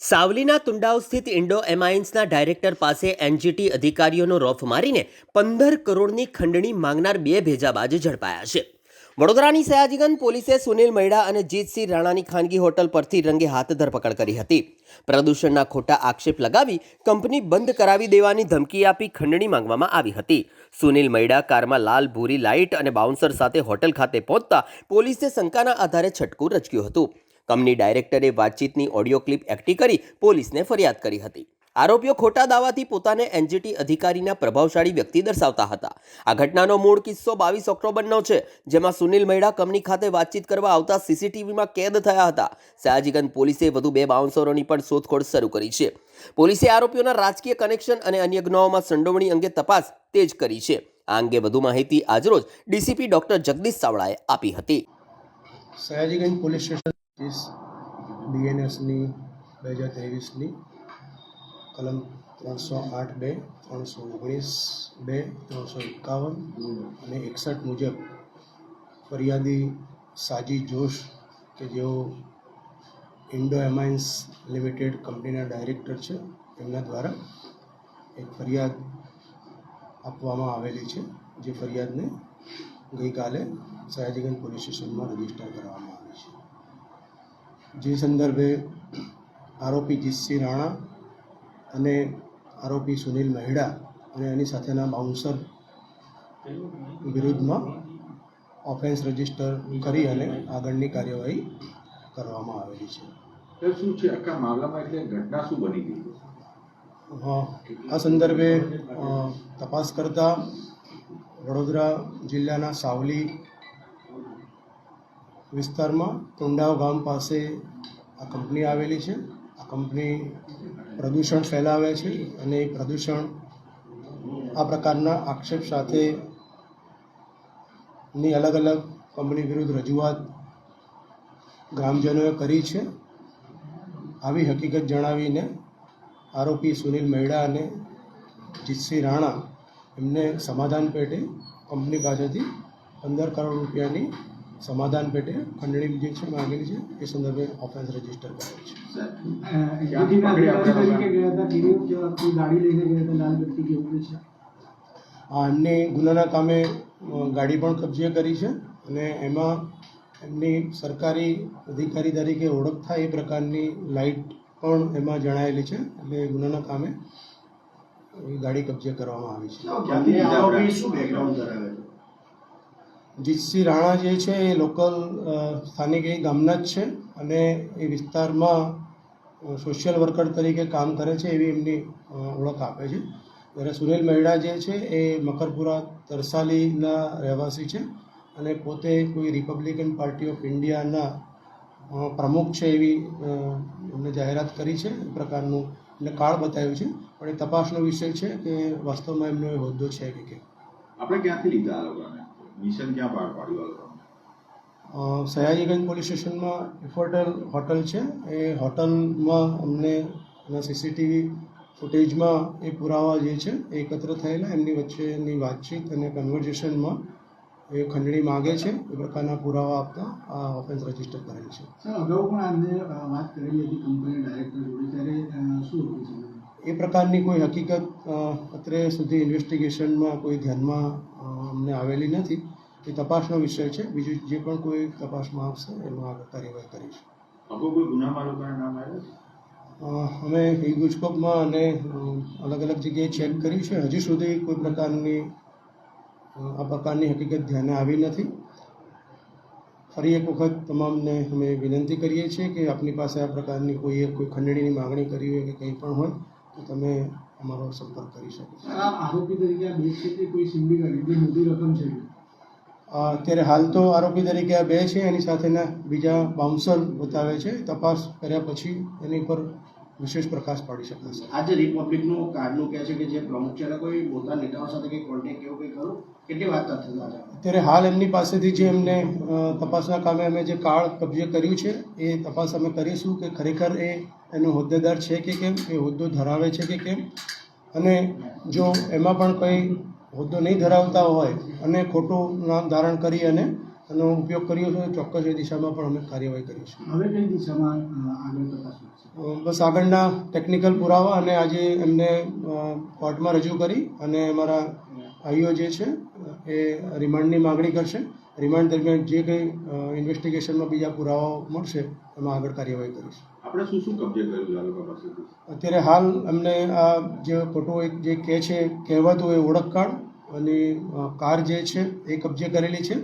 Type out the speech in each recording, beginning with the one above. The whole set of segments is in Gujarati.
સાવલીના તુંડાવ સ્થિત ઇન્ડો એમાઇન્સના ડાયરેક્ટર પાસે એનજીટી અધિકારીઓનો રોફ મારીને પંદર કરોડની ખંડણી માંગનાર બે ભેજાબાજ ઝડપાયા છે. વડોદરાની સયાજીગંજ પોલીસે સુનિલ મૈડા અને જીતસિંહ રાણાની ખાનગી હોટલ પરથી રંગે હાથ ધરપકડ કરી હતી. પ્રદૂષણના ખોટા આક્ષેપ લગાવી કંપની બંધ કરાવી દેવાની ધમકી આપી ખંડણી માંગવામાં આવી હતી. સુનિલ મૈડા કારમાં લાલ ભૂરી લાઇટ અને બાઉન્સર સાથે હોટલ ખાતે પહોંચતા પોલીસે શંકાના આધારે છટકું રચક્યું હતું. કંપની ડાયરેક્ટરે વાતચીતની ઓડિયો ક્લિપ એકઠી કરી પોલીસને ફરિયાદ કરી હતી. આરોપીઓ ખોટા દાવાથી પોતાને એનજીટી અધિકારીના પ્રભાવશાળી વ્યક્તિ દર્શાવતા હતા. આ ઘટનાનો મૂળ કિસ્સો બાવીસ ઓક્ટોબરનો છે, જેમાં સુનિલ મહેડા કંપની ખાતે વાતચીત કરવા આવતા સીસીટીવીમાં કેદ થયા હતા. સયાજીગંજ પોલીસે વધુ બે બાઉન્સરોની પણ શોધખોળ શરૂ કરી છે. પોલીસે આરોપીઓના રાજકીય કનેક્શન અને અન્ય ગુનાઓમાં સંડોવણી અંગે તપાસ તેજ કરી છે. આ અંગે વધુ માહિતી આજરોજ ડીસીપી ડોક્ટર જગદીશ ચાવડાએ આપી હતી. સયાજીગંજ પોલીસ સ્ટેશન ત્રીસ બીએનએસની બે હજાર ત્રેવીસની કલમ ત્રણસો આઠ બે, ત્રણસો ઓગણીસ બે, ત્રણસો એકાવન અને એકસઠ મુજબ ફરિયાદી સાજી જોશ કે જેઓ ઇન્ડો એમાઇન્સ લિમિટેડ કંપનીના ડાયરેક્ટર છે, એમના દ્વારા એક ફરિયાદ આપવામાં આવેલી છે, જે ફરિયાદને ગઈકાલે સયાજીગંજ પોલીસ સ્ટેશનમાં રજિસ્ટર કરવામાં આવી છે. જે સંદર્ભે આરોપી જીતસિંહ રાણા અને આરોપી સુનિલ મહેડા અને એની સાથેના બાઉન્સર વિરુદ્ધમાં ઓફેન્સ રજિસ્ટર કરી અને આગળની કાર્યવાહી કરવામાં આવેલી છે. શું છે? આખા મામલામાં એટલે ઘટના શું બની ગઈ? આ સંદર્ભે તપાસ કરતા વડોદરા જિલ્લાના સાવલી વિસ્તારમાં તુંડાવ ગામ પાસે આ કંપની આવેલી છે. આ કંપની પ્રદૂષણ ફેલાવે છે અને પ્રદૂષણ આ પ્રકારના આક્ષેપ સાથે ની અલગ અલગ કંપની વિરુદ્ધ રજૂઆત ગ્રામજનોએ કરી છે. આવી હકીકત જણાવીને આરોપી સુનિલ મૈડા અને જીતસિંહ રાણા એમને સમાધાન પેટે કંપની પાસેથી પંદર કરોડ રૂપિયાની સમાધાન પેટે ખંડણી જે છે માંગેલી છે એ સંદર્ભે ઓફેન્સ રજિસ્ટર કરેલ છે. એમને ગુનાના કામે ગાડી પણ કબજે કરી છે અને એમાં એમની સરકારી અધિકારી તરીકે ઓળખ થાય એ પ્રકારની લાઇટ પણ એમાં જણાયેલી છે એટલે ગુનાના કામે એ ગાડી કબજે કરવામાં આવી છે ક્યાંથી આરોપી શું બેકગ્રાઉન્ડ ધરાવે છે જીતસિંહ રાણા જે છે એ લોકલ સ્થાનિક એ ગામના જ છે અને એ વિસ્તારમાં સોશિયલ વર્કર તરીકે કામ કરે છે એવી એમની ઓળખ આપે છે. જ્યારે સુનિલ મહેડા જે છે એ મકરપુરા તરસાલીના રહેવાસી છે અને પોતે કોઈ રિપબ્લિકન પાર્ટી ઓફ ઇન્ડિયાના પ્રમુખ છે એવી એમને જાહેરાત કરી છે એ પ્રકારનું, એમને કાળ બતાવ્યું છે. પણ એ તપાસનો વિષય છે કે વાસ્તવમાં એમનો એ હોદ્દો છે કે કેમ. આપણે ક્યાંથી લીધા મિશન ક્યાં પાર પાડ્યું આ સયાજીગંજ પોલીસ સ્ટેશનમાં ઇફોર્ટલ હોટલ છે. એ હોટલમાં અમને એના સીસીટીવી ફૂટેજમાં એ પુરાવા જે છે એ એકત્ર થયેલા. એમની વચ્ચેની વાતચીત અને કન્વર્ઝેશનમાં એ ખંડણી માગે છે. એ પ્રકારના પુરાવા આપતા આ ઓફેન્સ રજિસ્ટર કરેલ છે. અગાઉ પણ આજે વાત કરેલી હતી કંપની ડાયરેક્ટર જોડે. ત્યારે શું એ પ્રકારની કોઈ હકીકત અત્રે સુધી ઇન્વેસ્ટિગેશનમાં કોઈ ધ્યાનમાં અમને આવેલી નથી. એ તપાસનો વિષય છે. બીજું જે પણ કોઈ તપાસમાં આવશે એનું આગળ કાર્યવાહી કરીશું. અમે એ ગુજકોપમાં અને અલગ અલગ જગ્યાએ ચેક કર્યું છે. હજી સુધી કોઈ પ્રકારની આ પ્રકારની હકીકત ધ્યાને આવી નથી. ફરી એક વખત તમામને અમે વિનંતી કરીએ છીએ કે આપની પાસે આ પ્રકારની કોઈ કોઈ ખંડણીની માગણી કરી હોય કે કંઈ પણ હોય તો તમે અમારો સંપર્ક કરી શકો છો. આરોપી તરીકે આ બે છે કે કોઈ સિંડિકેટ જે મોટી રકમ છે? અત્યારે હાલ તો આરોપી તરીકે આ બે છે એની સાથેના બીજા બાઉન્સર બતાવે છે તપાસ કર્યા પછી એની પર વિશેષ પ્રકાશ પાડી શકાશે આજે રિપબ્લિકનું કાર્ડનું કહે છે કે જે પ્રમુખ છે કોઈ મોટા નેતાઓ સાથે કંઈ કોન્ટેક્ટ કેવું કંઈ ખરું? કેટલી વાત થતી અત્યારે હાલ એમની પાસેથી જે એમને તપાસના કામે અમે જે કાર્ડ કબજે કર્યું છે એ તપાસ અમે કરીશું કે ખરેખર એ એનો હોદ્દેદાર છે કે કેમ એ હોદ્દો ધરાવે છે કે કેમ? અને જો એમાં પણ કંઈ હોદ્દો નહીં ધરાવતા હોય અને ખોટું નામ ધારણ કરી અને એનો ઉપયોગ કર્યો છે ચોક્કસ એ દિશામાં પણ અમે કાર્યવાહી કરીશું હવે કઈ દિશામાં આગળ તપાસ બસ આગળના ટેકનિકલ પુરાવા અને આજે એમને કોર્ટમાં રજૂ કરી અને અમારા ભાઈઓ જે છે એ રિમાન્ડની માગણી કરશે. રિમાન્ડ દરમિયાન જે કંઈ ઇન્વેસ્ટિગેશનમાં બીજા પુરાવાઓ મળશે એમાં આગળ કાર્યવાહી કરીશું. આપણે શું શું કબજે કર્યું અત્યારે હાલ અમને આ જે ખોટું એક જે કહે છે કહેવાતું એ ઓળખ કાર્ડ અને કાર જે છે એ કબજે કરેલી છે.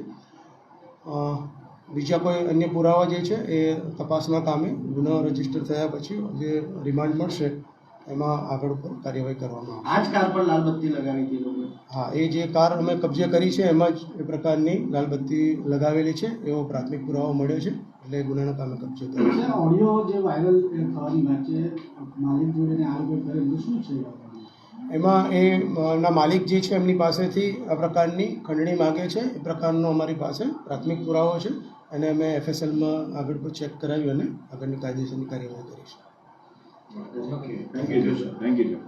બીજા કોઈ અન્ય પુરાવા જે છે એ તપાસના કામે ગુનો રજિસ્ટર થયા પછી જે રિમાન્ડ મળશે એમાં આગળ ઉપર કાર્યવાહી કરવામાં આ જ કાર પર લાલબત્તી લગાવી હતી હા એ જે કાર અમે કબજે કરી છે એમાં જ એ પ્રકારની લાલબત્તી લગાવેલી છે એવો પ્રાથમિક પુરાવો મળ્યો છે એટલે ગુનાના કામે કબજે કર્યો છે. ઓડિયો જે વાયરલ થવાની વાત છે માલિક જોડે ને કરેલું શું છે? એમાં એના માલિક જે છે એમની પાસેથી આ પ્રકારની ખંડણી માગે છે. એ પ્રકારનો અમારી પાસે પ્રાથમિક પુરાવો છે અને અમે એફએસએલમાં આગળ પર ચેક કરાવી અને આગળની કાયદેસરની કાર્યવાહી કરીશું. Thank you thank you